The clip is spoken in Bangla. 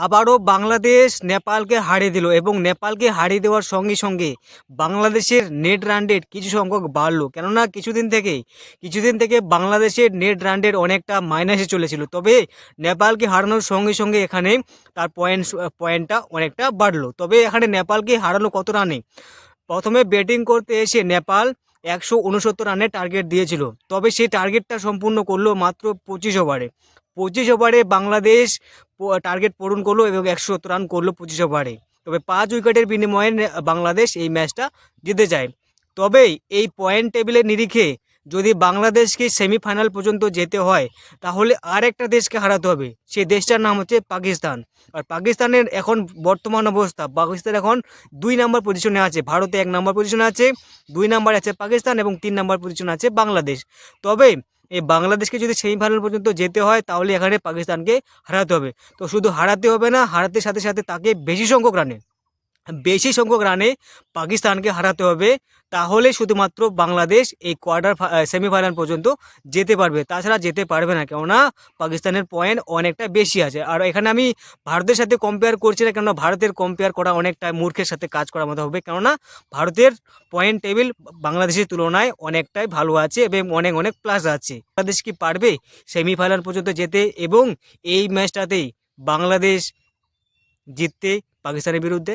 আবারও বাংলাদেশ নেপালকে হারিয়ে দিল এবং নেপালকে হারিয়ে দেওয়ার সঙ্গে সঙ্গে বাংলাদেশের নেট রান রেট কিছু সংখ্যক বাড়লো। কেননা কিছুদিন থেকে কিছুদিন থেকে বাংলাদেশের নেট রান রেট অনেকটা মাইনাসে চলেছিল। তবে নেপালকে হারানোর সঙ্গে সঙ্গে এখানে তার পয়েন্ট পয়েন্টটা অনেকটা বাড়লো। তবে এখানে নেপালকে হারানো কত রানে? প্রথমে ব্যাটিং করতে এসে নেপাল একশো উনসত্তর রানের টার্গেট দিয়েছিল। তবে সেই টার্গেটটা সম্পূর্ণ করল মাত্র পঁচিশ ওভারে পঁচিশ ওভারে বাংলাদেশ টার্গেট পূরণ করল এবং একশো সত্তর রান করল পঁচিশ ওভারে তবে পাঁচ উইকেটের বিনিময়ে বাংলাদেশ এই ম্যাচটা জিতে যায়। তবে এই পয়েন্ট টেবিলের নিরিখে যদি বাংলাদেশকে সেমিফাইনাল পর্যন্ত যেতে হয়, তাহলে আর একটা দেশকে হারাতে হবে। সেই দেশটার নাম হচ্ছে পাকিস্তান। আর পাকিস্তানের এখন বর্তমান অবস্থা, পাকিস্তান এখন দুই নম্বর পজিশনে আছে। ভারতে এক নম্বর পজিশনে আছে, দুই নম্বর আছে পাকিস্তান এবং তিন নম্বর পজিশনে আছে বাংলাদেশ। তবে এই বাংলাদেশকে যদি সেমিফাইনাল পর্যন্ত যেতে হয়, তাহলে এখানে পাকিস্তানকে হারাতে হবে। তো শুধু হারাতে হবে না, হারাতে সাথে সাথে তাকে বেশি সংখ্যক রানে। বেশি সংখ্যক রানে পাকিস্তানকে হারাতে হবে। তাহলে শুধুমাত্র বাংলাদেশ এই কোয়ার্টার সেমিফাইনাল পর্যন্ত যেতে পারবে। তাছাড়া যেতে পারবে না, কেননা পাকিস্তানের পয়েন্ট অনেকটা বেশি আছে। আর এখানে আমি ভারতের সাথে কম্পেয়ার করছি না, কেননা ভারতের কম্পেয়ার করা অনেকটা মূর্খের সাথে কাজ করার মতো হবে। কেননা ভারতের পয়েন্ট টেবিল বাংলাদেশের তুলনায় অনেকটাই ভালো আছে এবং অনেক অনেক প্লাস আছে। বাংলাদেশ কি পারবে সেমিফাইনাল পর্যন্ত যেতে? এবং এই ম্যাচটাতেই বাংলাদেশ জিততে পাকিস্তানের বিরুদ্ধে?